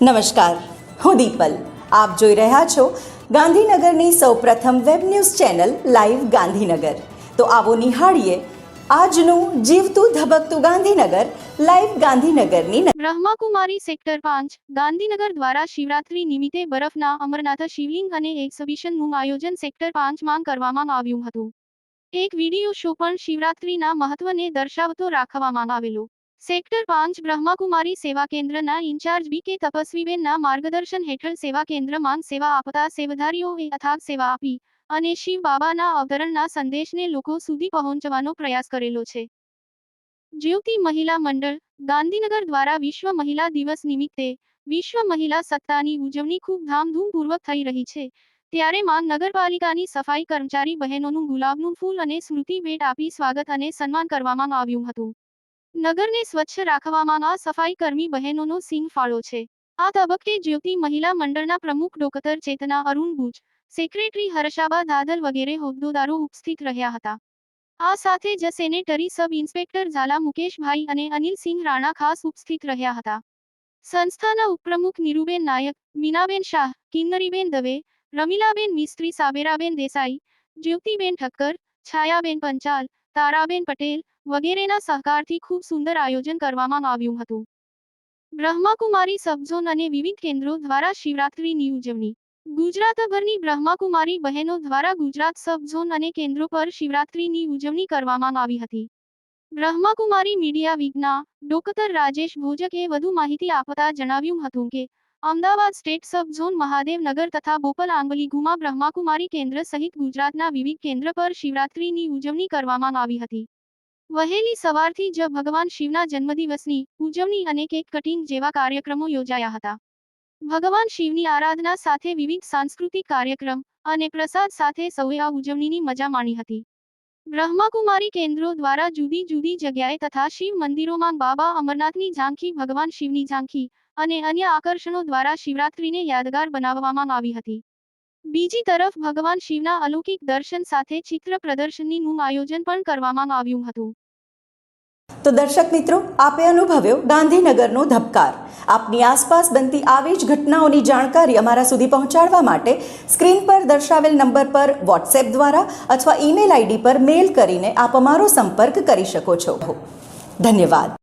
નમસ્કાર, હું દીપલ. આપ જોઈ રહ્યા છો ગાંધીનગરની સૌપ્રથમ web news channel live Gandhinagar. તો આવો નિહાળીએ આજનું જીવતું ધબકતું ગાંધીનગર, લાઈવ ગાંધીનગરની બ્રહ્માકુમારી સેક્ટર પાંચ, ગાંધીનગર દ્વારા શિવરાત્રી નિમિત્તે બરફના અમરનાથ શિવલિંગ અને એક્ઝિબિશનનું આયોજન સેક્ટર પાંચમાં કરવામાં આવ્યું હતું. એક વીડિયો શો પણ શિવરાત્રીના મહત્વને દર્શાવતો રાખવામાં આવેલો. સેક્ટર પાંચ બ્રહ્માકુમારી સેવા કેન્દ્રના ઇન્ચાર્જ બી કે તપસ્વીબેનના માર્ગદર્શન હેઠળ સેવા કેન્દ્રમાં સેવા આપતા સેવાધારીઓએ અથાગ સેવા આપી અને શિવ બાબાના અવતરણના સંદેશને લોકો સુધી પહોંચવાનો પ્રયાસ કરેલો છે. જ્યોતિ મહિલા મંડળ, ગાંધીનગર દ્વારા વિશ્વ મહિલા દિવસ નિમિત્તે વિશ્વ મહિલા સત્તાની ઉજવણી ખૂબ ધામધૂમપૂર્વક થઈ રહી છે. ત્યારે માંગ નગરપાલિકાની સફાઈ કર્મચારી બહેનોનું ગુલાબનું ફૂલ અને સ્મૃતિ ભેટ આપી સ્વાગત અને સન્માન કરવામાં આવ્યું હતું. નગરને સ્વચ્છ રાખવામાં આ સફાઈ કર્મી બહેનોનો સિંહ ફાળો છે. આ તબક્કે જ્યોતિ મહિલા મંડળના પ્રમુખ ડોકતર ચેતના અરુણ ભુજ, સેક્રેટરી હર્ષાબા દાદલ વગેરે હોદ્દેદારો ઉપસ્થિત રહ્યા હતા. આ સાથે જ sanitary sub inspector Zala Mukeshbhai અને અનિલસિંહ રાણા ખાસ ઉપસ્થિત રહ્યા હતા. સંસ્થાના ઉપપ્રમુખ નીરુબેન નાયક, મીનાબેન શાહ, કિન્નરીબેન દવે, રમીલાબેન મિસ્ત્રી સાબેરાબેન દેસાઈ, જ્યોતિબેન ઠક્કર, છાયાબેન પંચાલ તારાબેન પટેલ વગેરેના સહકારથી ખૂબ સુંદર આયોજન કરવામાં આવ્યું હતું. બ્રહ્માકુમારી સબઝોન અને વિવિધ કેન્દ્રો દ્વારા શિવરાત્રીની ઉજવણી. ગુજરાતભરની બ્રહ્માકુમારી બહેનો દ્વારા ગુજરાત સબઝોન અને કેન્દ્રો પર શિવરાત્રીની ઉજવણી કરવામાં આવી હતી. બ્રહ્માકુમારી મીડિયા વિજ્ઞા ડોક્ટર રાજેશ ભોજકે વધુ માહિતી આપતા જણાવ્યું હતું કે Ahmedabad state sub zone Mahadevnagar તથા બોપલ આંબલીગુમા બ્રહ્માકુમારી કેન્દ્ર સહિત ગુજરાતના વિવિધ કેન્દ્ર પર શિવરાત્રીની ઉજવણી કરવામાં આવી હતી. વહેલી સવારથી જ ભગવાન શિવના જન્મદિવસની ઉજવણી અને કેક કટિંગ જેવા કાર્યક્રમો યોજાયા હતા. ભગવાન શિવની આરાધના સાથે વિવિધ સાંસ્કૃતિક કાર્યક્રમ અને પ્રસાદ સાથે સૌએ આ ઉજવણીની મજા માણી હતી. બ્રહ્માકુમારી કેન્દ્રો દ્વારા જુદી જુદી જગ્યાએ તથા શિવ મંદિરોમાં બાબા અમરનાથની ઝાંખી ભગવાન શિવની ઝાંખી અને અન્ય આકર્ષણો દ્વારા શિવરાત્રીને યાદગાર બનાવવામાં આવી હતી. બીજી તરફ ભગવાન શિવના અલૌકિક દર્શન સાથે ચિત્ર પ્રદર્શનીનું આયોજન પણ કરવામાં આવ્યું હતું. તો દર્શક મિત્રો, આપે અનુભવ્યો ગાંધીનગરનો ધબકાર. આપની આસપાસ બનતી આવી જ ઘટનાઓની જાણકારી અમારા સુધી પહોંચાડવા માટે સ્ક્રીન પર દર્શાવેલ નંબર પર વોટ્સએપ દ્વારા અથવા ઈમેલ આઈડી પર મેલ કરીને આપ અમારો સંપર્ક કરી શકો છો. ધન્યવાદ.